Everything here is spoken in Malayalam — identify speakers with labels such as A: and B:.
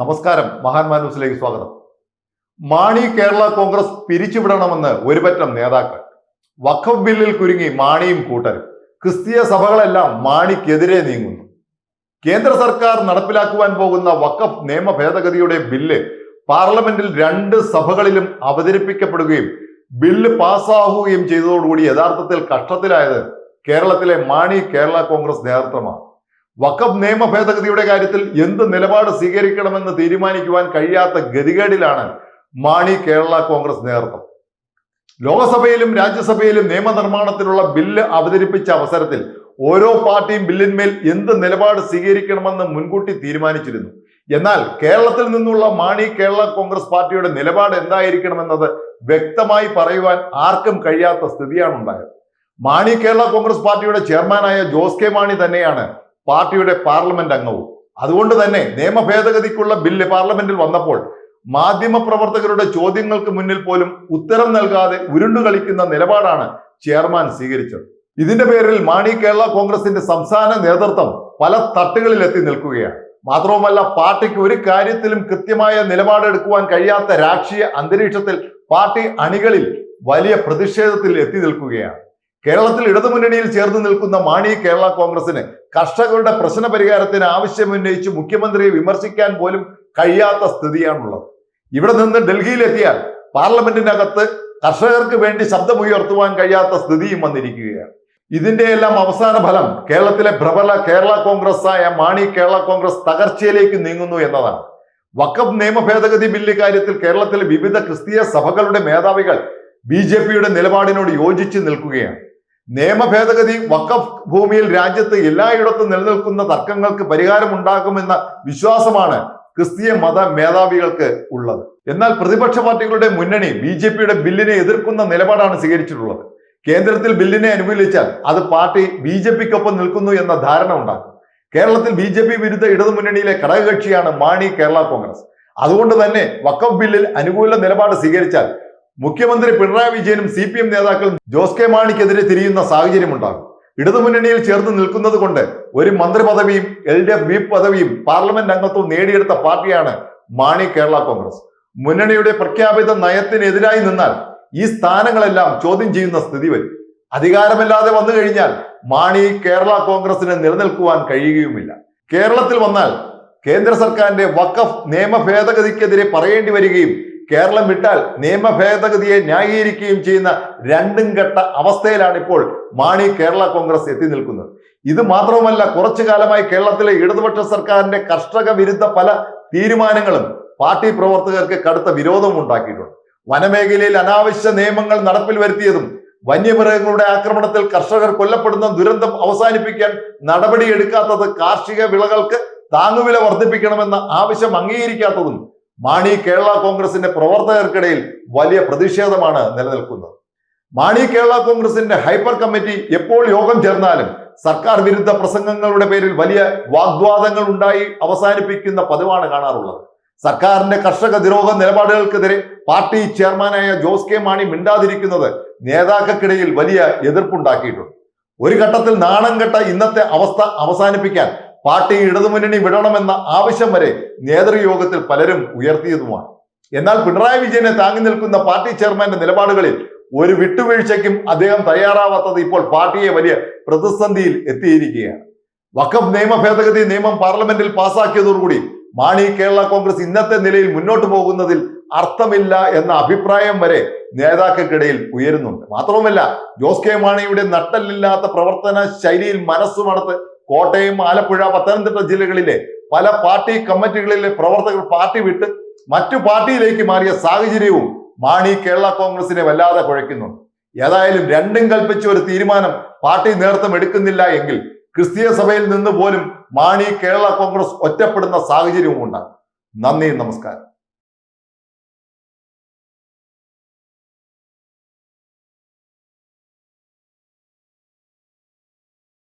A: നമസ്കാരം. മഹാന്മാ ന്യൂസിലേക്ക് സ്വാഗതം. മാണി കേരള കോൺഗ്രസ് പിരിച്ചുവിടണമെന്ന് ഒരുപറ്റം നേതാക്കൾ. വഖഫ് ബില്ലിൽ കുരുങ്ങി മാണിയും കൂട്ടരും. ക്രിസ്തീയ സഭകളെല്ലാം മാണിക്കെതിരെ നീങ്ങുന്നു. കേന്ദ്ര സർക്കാർ നടപ്പിലാക്കുവാൻ പോകുന്ന വഖഫ് നിയമ ഭേദഗതിയുടെ ബില്ല് പാർലമെന്റിൽ രണ്ട് സഭകളിലും അവതരിപ്പിക്കപ്പെടുകയും ബില്ല് പാസ്സാവുകയും ചെയ്തതോടുകൂടി യഥാർത്ഥത്തിൽ കഷ്ടത്തിലായത് കേരളത്തിലെ മാണി കേരള കോൺഗ്രസ് നേതൃത്വമാണ്. വഖഫ് നിയമ ഭേദഗതിയുടെ കാര്യത്തിൽ എന്ത് നിലപാട് സ്വീകരിക്കണമെന്ന് തീരുമാനിക്കുവാൻ കഴിയാത്ത ഗതികേടിലാണ് മാണി കേരള കോൺഗ്രസ് നേതൃത്വം. ലോകസഭയിലും രാജ്യസഭയിലും നിയമനിർമ്മാണത്തിനുള്ള ബില്ല് അവതരിപ്പിച്ച അവസരത്തിൽ ഓരോ പാർട്ടിയും ബില്ലിന്മേൽ എന്ത് നിലപാട് സ്വീകരിക്കണമെന്ന് മുൻകൂട്ടി തീരുമാനിച്ചിരുന്നു. എന്നാൽ കേരളത്തിൽ നിന്നുള്ള മാണി കേരള കോൺഗ്രസ് പാർട്ടിയുടെ നിലപാട് എന്തായിരിക്കണമെന്നത് വ്യക്തമായി പറയുവാൻ ആർക്കും കഴിയാത്ത സ്ഥിതിയാണ് ഉണ്ടായത് മാണി കേരള കോൺഗ്രസ് പാർട്ടിയുടെ ചെയർമാനായ ജോസ് കെ മാണി തന്നെയാണ് പാർട്ടിയുടെ പാർലമെന്റ് അംഗവും. അതുകൊണ്ട് തന്നെ നിയമ ഭേദഗതിക്കുള്ള ബില്ല് പാർലമെന്റിൽ വന്നപ്പോൾ മാധ്യമപ്രവർത്തകരുടെ ചോദ്യങ്ങൾക്ക് മുന്നിൽ പോലും ഉത്തരം നൽകാതെ ഉരുണ്ടു കളിക്കുന്ന നിലപാടാണ് ചെയർമാൻ സ്വീകരിച്ചത്. ഇതിന്റെ പേരിൽ മാണി കേരള കോൺഗ്രസിന്റെ സംസ്ഥാന നേതൃത്വം പല തട്ടുകളിൽ എത്തി നിൽക്കുകയാണ്. മാത്രവുമല്ല പാർട്ടിക്ക് ഒരു കാര്യത്തിലും കൃത്യമായ നിലപാടെടുക്കുവാൻ കഴിയാത്ത രാഷ്ട്രീയ അന്തരീക്ഷത്തിൽ പാർട്ടി അണികളിൽ വലിയ പ്രതിഷേധത്തിൽ എത്തി നിൽക്കുകയാണ്. കേരളത്തിൽ ഇടതുമുന്നണിയിൽ ചേർന്ന് നിൽക്കുന്ന മാണി കേരള കോൺഗ്രസിന് കർഷകരുടെ പ്രശ്ന പരിഹാരത്തിന് ആവശ്യമുന്നയിച്ച് മുഖ്യമന്ത്രിയെ വിമർശിക്കാൻ പോലും കഴിയാത്ത സ്ഥിതിയാണുള്ളത്. ഇവിടെ നിന്ന് ഡൽഹിയിലെത്തിയാൽ പാർലമെന്റിനകത്ത് കർഷകർക്ക് വേണ്ടി ശബ്ദമുയർത്തുവാൻ കഴിയാത്ത സ്ഥിതിയും വന്നിരിക്കുകയാണ്. ഇതിന്റെ എല്ലാം അവസാന ഫലം കേരളത്തിലെ പ്രബല കേരള കോൺഗ്രസ് ആയ മാണി കേരള കോൺഗ്രസ് തകർച്ചയിലേക്ക് നീങ്ങുന്നു എന്നതാണ്. വഖഫ് നിയമ ഭേദഗതി ബില്ല് കാര്യത്തിൽ കേരളത്തിലെ വിവിധ ക്രിസ്തീയ സഭകളുടെ മേധാവികൾ ബി നിലപാടിനോട് യോജിച്ച് നിൽക്കുകയാണ്. നിയമ ഭേദഗതി വഖഫ് ഭൂമിയിൽ രാജ്യത്ത് എല്ലായിടത്തും നിലനിൽക്കുന്ന തർക്കങ്ങൾക്ക് പരിഹാരമുണ്ടാകുമെന്ന വിശ്വാസമാണ് ക്രിസ്തീയ മത മേധാവികൾക്ക് ഉള്ളത്. എന്നാൽ പ്രതിപക്ഷ പാർട്ടികളുടെ മുന്നണി ബി ജെ പിയുടെ ബില്ലിനെ എതിർക്കുന്ന നിലപാടാണ് സ്വീകരിച്ചിട്ടുള്ളത്. കേന്ദ്രത്തിൽ ബില്ലിനെ അനുകൂലിച്ചാൽ അത് പാർട്ടി ബി ജെ പിക്കൊപ്പം നിൽക്കുന്നു എന്ന ധാരണ ഉണ്ടാക്കും. കേരളത്തിൽ ബി ജെ പി വിരുദ്ധ ഇടതുമുന്നണിയിലെ ഘടകകക്ഷിയാണ് മാണി കേരള കോൺഗ്രസ്. അതുകൊണ്ട് തന്നെ വക്കഫ് ബില്ലിൽ അനുകൂല നിലപാട് സ്വീകരിച്ചാൽ മുഖ്യമന്ത്രി പിണറായി വിജയനും സി പി എം നേതാക്കളും ജോസ് കെ മാണിക്കെതിരെ തിരിയുന്ന സാഹചര്യമുണ്ടാകും. ഇടതുമുന്നണിയിൽ ചേർന്ന് നിൽക്കുന്നത് കൊണ്ട് ഒരു മന്ത്രി പദവിയും എൽ ഡി എഫ് വിപ്പ് പദവിയും പാർലമെന്റ് അംഗത്വം നേടിയെടുത്ത പാർട്ടിയാണ് മാണി കേരള കോൺഗ്രസ്. മുന്നണിയുടെ പ്രഖ്യാപിത നയത്തിനെതിരായി നിന്നാൽ ഈ സ്ഥാനങ്ങളെല്ലാം ചോദ്യം ചെയ്യുന്ന സ്ഥിതി വരും. അധികാരമില്ലാതെ വന്നു കഴിഞ്ഞാൽ മാണി കേരള കോൺഗ്രസിന് നിലനിൽക്കുവാൻ കഴിയുകയുമില്ല. കേരളത്തിൽ വന്നാൽ കേന്ദ്ര സർക്കാരിന്റെ വഖഫ് നിയമ ഭേദഗതിക്കെതിരെ പറയേണ്ടി വരികയും കേരളം വിട്ടാൽ നിയമ ഭേദഗതിയെ ന്യായീകരിക്കുകയും ചെയ്യുന്ന രണ്ടും ഘട്ട അവസ്ഥയിലാണ് ഇപ്പോൾ മാണി കേരള കോൺഗ്രസ് എത്തി നിൽക്കുന്നത്. ഇത് മാത്രവുമല്ല കുറച്ചു കാലമായി കേരളത്തിലെ ഇടതുപക്ഷ സർക്കാരിന്റെ കർഷക വിരുദ്ധ പല തീരുമാനങ്ങളും പാർട്ടി പ്രവർത്തകർക്ക് കടുത്ത വിരോധവും ഉണ്ടാക്കിയിട്ടുണ്ട്. വനമേഖലയിൽ അനാവശ്യ നിയമങ്ങൾ നടപ്പിൽ വരുത്തിയതും വന്യമൃഗങ്ങളുടെ ആക്രമണത്തിൽ കർഷകർ കൊല്ലപ്പെടുന്ന ദുരന്തം അവസാനിപ്പിക്കാൻ നടപടിയെടുക്കാത്തത് കാർഷിക വിളകൾക്ക് താങ്ങുവില വർദ്ധിപ്പിക്കണമെന്ന ആവശ്യം അംഗീകരിക്കാത്തതും മാണി കേരള കോൺഗ്രസിന്റെ പ്രവർത്തകർക്കിടയിൽ വലിയ പ്രതിഷേധമാണ് നിലനിൽക്കുന്നത്. മാണി കേരള കോൺഗ്രസിന്റെ ഹൈപ്പർ കമ്മിറ്റി എപ്പോൾ യോഗം ചേർന്നാലും സർക്കാർ വിരുദ്ധ പ്രസംഗങ്ങളുടെ പേരിൽ വലിയ വാഗ്വാദങ്ങൾ ഉണ്ടായി അവസാനിപ്പിക്കുന്ന പതിവാണ് കാണാറുള്ളത്. സർക്കാരിന്റെ കർഷക നിരോധ നിലപാടുകൾക്കെതിരെ പാർട്ടി ചെയർമാനായ ജോസ് കെ മാണി മിണ്ടാതിരിക്കുന്നത് നേതാക്കൾക്കിടയിൽ വലിയ എതിർപ്പുണ്ടാക്കിയിട്ടുണ്ട്. ഒരു ഘട്ടത്തിൽ നാണം കെട്ട ഇന്നത്തെ അവസ്ഥ അവസാനിപ്പിക്കാൻ പാർട്ടി ഇടതുമുന്നണി വിടണമെന്ന ആവശ്യം വരെ നേതൃയോഗത്തിൽ പലരും ഉയർത്തിയതുമാണ്. എന്നാൽ പിണറായി വിജയനെ താങ്ങി നിൽക്കുന്ന പാർട്ടി ചെയർമാന്റെ നിലപാടുകളിൽ ഒരു വിട്ടുവീഴ്ചയ്ക്കും അദ്ദേഹം തയ്യാറാവാത്തത് ഇപ്പോൾ പാർട്ടിയെ വലിയ പ്രതിസന്ധിയിൽ എത്തിയിരിക്കുകയാണ്. വഖഫ് നിയമ ഭേദഗതി നിയമം പാർലമെന്റിൽ പാസാക്കിയതോടുകൂടി മാണി കേരള കോൺഗ്രസ് ഇന്നത്തെ നിലയിൽ മുന്നോട്ട് പോകുന്നതിൽ അർത്ഥമില്ല എന്ന അഭിപ്രായം വരെ നേതാക്കൾക്കിടയിൽ ഉയരുന്നുണ്ട്. മാത്രവുമല്ല ജോസ് കെ മാണിയുടെ നട്ടല്ലില്ലാത്ത പ്രവർത്തന ശൈലിയിൽ മനസ്സുമടത്ത് കോട്ടയം ആലപ്പുഴ പത്തനംതിട്ട ജില്ലകളിലെ പല പാർട്ടി കമ്മിറ്റികളിലെ പ്രവർത്തകർ പാർട്ടി വിട്ട് മറ്റു പാർട്ടിയിലേക്ക് മാറിയ സാഹചര്യവും മാണി കേരള കോൺഗ്രസിനെ വല്ലാതെ കുഴയ്ക്കുന്നുണ്ട് ഏതായാലും രണ്ടും കൽപ്പിച്ച ഒരു തീരുമാനം പാർട്ടി നേതൃത്വം എടുക്കുന്നില്ല എങ്കിൽ ക്രിസ്തീയ സഭയിൽ നിന്ന് പോലും മാണി കേരള കോൺഗ്രസ് ഒറ്റപ്പെടുന്ന സാഹചര്യവും ഉണ്ട് നന്ദി നമസ്കാരം.